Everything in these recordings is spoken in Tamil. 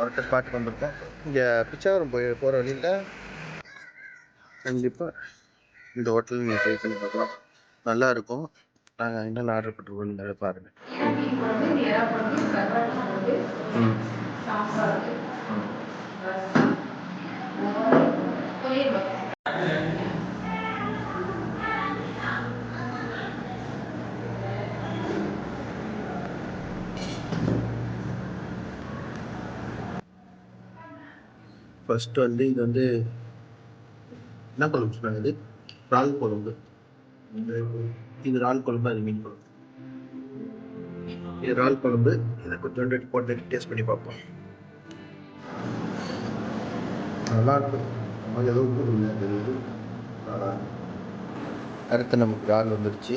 ஒருத்தர் ஸ்பாட்டுக்கு வந்திருக்கோம். இங்கே பிச்சாவரம் போய் போகிற வழியில் கண்டிப்பாக இந்த ஹோட்டல் நீங்கள் ட்ரை பண்ணி பார்க்கலாம். நல்லா இருக்கும். நாங்கள் என்னென்ன ஆர்டர் பண்ணிருக்கோம் பாருங்கள் ம். ஃபஸ்ட்டு வந்து இது வந்து என்ன குழம்பு சொன்னாங்க இது? இறால் குழம்பு. இது இறால் குழம்பு அது மீன் குழம்பு. இது இறால் குழம்பு. இதை கொஞ்சோண்டு போட்டு டேஸ்ட் பண்ணி பார்ப்போம். நல்லா இருக்கும் நமக்கு எதுவும் உப்பு இல்லை இருக்கு. அடுத்து நமக்கு இறால் வந்துருச்சு.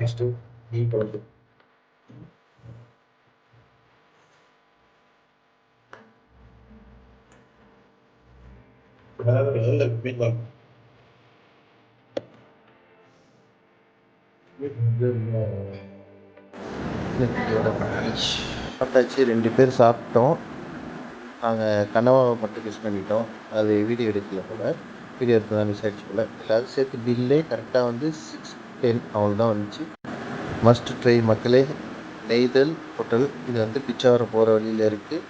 నెక్స్ట్ ఈ కొరకు Ik heb go to the சாப்பிட்டாச்சு ரெண்டு பேர் சாப்பிட்டோம். நாங்கள் கனவாவை மட்டும் மிஸ் பண்ணிட்டோம். அது வீடியோ எடுக்கல போல். வீடியோ எடுத்து தான் மிஸ் ஆகிடுச்சு போல் எல்லாரும் சேர்த்து பில்லே கரெக்டாக வந்து சிக்ஸ் டென் அவ்வளோதான் வந்துச்சு. மஸ்ட் ட்ரை மக்களே. நெய்தல் ஹோட்டல் இது வந்து பிச்சாவரம் போகிற வழியில் இருக்குது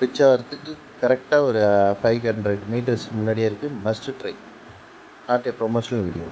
பிச்சாவரத்துக்கு கரெக்டாக ஒரு ஃபைவ் ஹண்ட்ரட் மீட்டர்ஸ் முன்னாடியே இருக்குது must try not a promotional video